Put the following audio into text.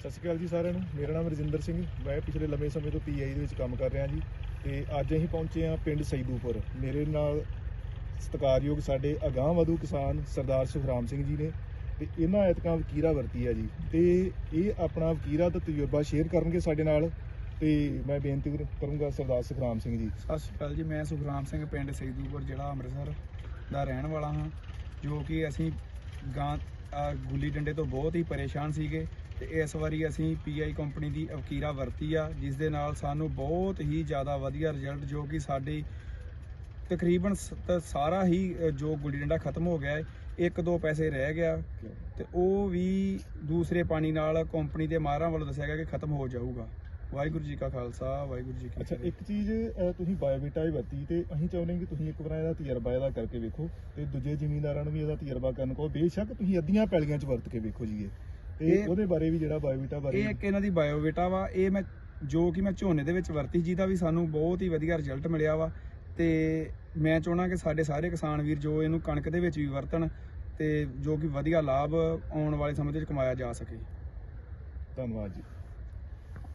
ਸਤਿ ਸ਼੍ਰੀ ਅਕਾਲ ਜੀ ਸਾਰਿਆਂ ਨੂੰ। ਮੇਰਾ ਨਾਮ ਰਜਿੰਦਰ ਸਿੰਘ। ਮੈਂ ਪਿਛਲੇ ਲੰਮੇ ਸਮੇਂ ਤੋਂ ਪੀਆਈ ਦੇ ਵਿੱਚ ਕੰਮ ਕਰ ਰਿਹਾ ਜੀ ਤੇ ਅੱਜ ਅਸੀਂ ਪਹੁੰਚੇ ਹਾਂ ਪਿੰਡ ਸੈਦੂਪੁਰ ਮੇਰੇ ਨਾਲ ਸਤਿਕਾਰਯੋਗ ਸਾਡੇ ਅਗਾਂਹ ਵਧੂ ਕਿਸਾਨ ਸਰਦਾਰ ਸੁਖਰਾਮ ਸਿੰਘ ਜੀ ਨੇ ਤੇ ਇਹਨਾਂ ਐਤਕਾਂ ਵਕੀਰਾ ਵਰਤੀ ਆ ਜੀ। ਤੇ ਇਹ ਆਪਣਾ ਵਕੀਰਾ ਦਾ ਤਜਰਬਾ ਸ਼ੇਅਰ ਕਰਨਗੇ ਸਾਡੇ ਨਾਲ। ਤੇ ਮੈਂ ਬੇਨਤੀ ਕਰ- ਕਰੂੰਗਾ ਸਰਦਾਰ ਸੁਖਰਾਮ ਸਿੰਘ ਜੀ। ਸਤਿ ਸ਼੍ਰੀ ਅਕਾਲ ਜੀ। ਮੈਂ ਸੁਖਰਾਮ ਸਿੰਘ, ਪਿੰਡ ਸੈਦੂਪੁਰ ਜ਼ਿਲ੍ਹਾ ਅੰਮ੍ਰਿਤਸਰ ਦਾ ਰਹਿਣ ਵਾਲਾ ਹਾਂ, ਜੋ ਕਿ ਅਸੀਂ ਗਾਂ ਗੁੱਲੀ ਡੰਡੇ ਤੋਂ ਬਹੁਤ ਹੀ ਪਰੇਸ਼ਾਨ ਸੀਗੇ ਤੇ ਇਸ ਵਾਰੀ ਅਸੀਂ ਪੀਆਈ ਕੰਪਨੀ ਦੀ ਅਵਕੀਰਾ ਵਰਤੀ ਆ, ਜਿਸ ਦੇ ਨਾਲ ਸਾਨੂੰ ਬਹੁਤ ਹੀ ਜ਼ਿਆਦਾ ਵਧੀਆ ਰਿਜ਼ਲਟ ਜੋ ਕਿ ਸਾਡੀ ਤਕਰੀਬਨ ਸ- ਸਾਰਾ ਹੀ ਜੋ ਗੁੱਲੀ ਡੰਡਾ ਖਤਮ ਹੋ ਗਿਆ ਹੈ, ਇੱਕ ਦੋ ਪੈਸੇ ਰਹਿ ਗਿਆ ਤੇ ਉਹ ਵੀ ਦੂਸਰੇ ਪਾਣੀ ਨਾਲ ਕੰਪਨੀ ਦੇ ਮਾਹਰਾਂ ਵੱਲੋਂ ਦੱਸਿਆ ਗਿਆ ਕਿ ਖਤਮ ਹੋ ਜਾਊਗਾ। ਵਾਹਿਗੁਰੂ ਜੀ ਕਾ ਖਾਲਸਾ ਵਾਹਿਗੁਰੂ ਜੀ ਕੀ ਅੱਛਾ ਇੱਕ ਚੀਜ਼ ਅਹ, ਤੁਸੀਂ ਬਾਇਓਬੀਟਾ ਹੀ ਵਰਤੀ ਤੇ ਅਸੀਂ ਚਾਹੁੰਦੇ ਹਾਂ ਕਿ ਤੁਸੀਂ ਇੱਕ ਵਾਰ ਇਹਦਾ ਤਜਰਬਾ ਇਹਦਾ ਕਰਕੇ ਵੇਖੋ ਤੇ ਦੂਜੇ ਜ਼ਿਮੀਂਦਾਰਾਂ ਨੂੰ ਵੀ ਇਹਦਾ ਤਜਰਬਾ ਕਰਨ ਕੋ ਬੇਸ਼ੱਕ ਤੁਸੀਂ ਅੱਧੀਆਂ ਪੈਲੀਆਂ 'ਚ ਵਰਤ ਕੇ ਵੇਖੋ ਜੀ ਇਹ। ਤੇ ਇਹ- ਉਹਦੇ ਬਾਰੇ ਵੀ ਜਿਹੜਾ ਬਾਇਓਬੀਟਾ ਬਾਰੇ ਇਹ ਇੱਕ ਇਹਨਾਂ ਦੀ ਬਾਇਓਵੇਟਾ ਵਾ। ਇਹ ਮੈਂ ਜੋ ਕਿ ਮੈਂ ਝੋਨੇ ਦੇ ਵਿੱਚ ਵਰਤੀ ਜਿਹਦਾ ਵੀ ਸਾਨੂੰ ਬਹੁਤ ਹੀ ਵਧੀਆ ਰਿਜ਼ਲਟ ਮਿਲਿਆ ਵਾ। ਤੇ ਮੈਂ ਚਾਹਣਾ ਕਿ ਸਾਡੇ ਸਾਰੇ ਕਿਸਾਨ ਵੀਰ ਜੋ ਇਹਨੂੰ ਕਣਕ ਦੇ ਵਿੱਚ ਵੀ ਵਰਤਣ ਤੇ ਜੋ ਕਿ ਵਧੀਆ ਲਾਭ ਆਉਣ ਵਾਲੇ ਸਮੇਂ ਦੇ ਵਿੱਚ ਕਮਾਇਆ ਜਾ ਸਕੇ। ਧੰਨਵਾਦ ਜੀ।